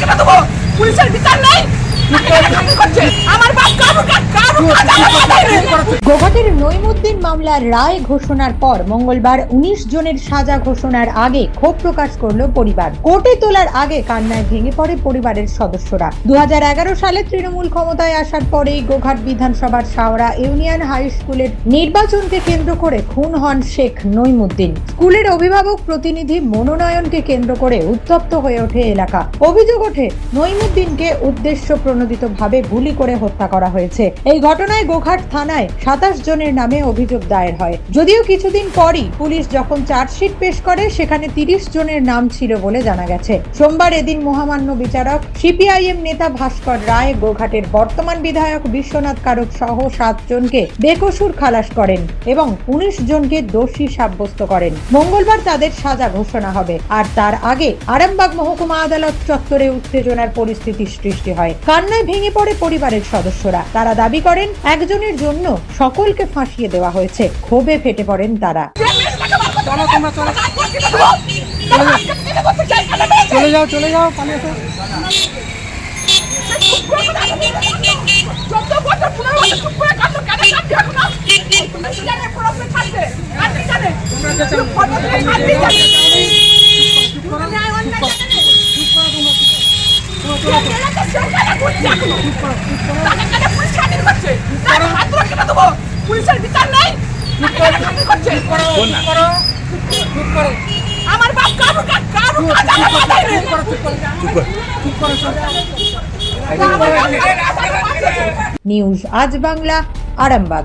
কেটে দেবো। পুলিশের বিচার নেই। আমার বাপ কারও কারু গোঘাটের নইমুদ্দিন মামলার রায় ঘোষণার পর মঙ্গলবার উনিশ জনের সাজা ঘোষণার আগে ক্ষোভ প্রকাশ করল পরিবার। কোর্টে তোলার আগে কান্নায় ভেঙে পড়ে পরিবারের সদস্যরা। দু সালে তৃণমূল ক্ষমতায় আসার পরেই গোঘাট বিধানসভার শাওরা ইউনিয়ন হাই স্কুলের নির্বাচনকে কেন্দ্র করে খুন হন শেখ নৈমুদ্দিন। স্কুলের অভিভাবক প্রতিনিধি মনোনয়নকে কেন্দ্র করে উত্তপ্ত হয়ে ওঠে এলাকা। অভিযোগ ওঠে, নৈমুদ্দিনকে উদ্দেশ্য প্রণোদিতভাবে গুলি করে হত্যা করা হয়েছে। এই ঘটনায় গোঘাট থানায় সাতাশ জনের নামে অভিযোগ দায়ের হয়। যদিও কিছুদিন পরই পুলিশ যখন চার্জশিট পেশ করে, সেখানে তিরিশ জনের নাম ছিল বলে জানা গেছে। সোমবার এদিন মহামান্য বিচারক, সিপিআইএম নেতা ভাস্কর রায়, গোঘাটের বর্তমান বিধায়ক বিশ্বনাথ কারক সহ সাতজনকে বেকসুর খালাস করেন এবং উনিশ জনকে দোষী সাব্যস্ত করেন। মঙ্গলবার তাদের সাজা ঘোষণা হবে। আর তার আগে আরামবাগ মহকুমা আদালত চত্বরে উত্তেজনার পরিস্থিতি সৃষ্টি হয়। কান্নায় ভেঙে পড়ে পরিবারের সদস্যরা। তারা দাবি করেন, একজনের জন্য সকলকে ফাঁসিয়ে দেওয়া হয়েছে। ক্ষোভে ফেটে পড়েন তারা। চলো তোমরা চলো। চলে যাও চলে যাও পালিয়ে চুপ করে চুপ করো পুলিশের বিচার নেই? আমার বাপ কারু কারু কারু কাজ আমার মাথায় নেই। চুপ করো চুপ করো চুপ করো। চুপ নিউজ আজ বাংলা আরামবাগ।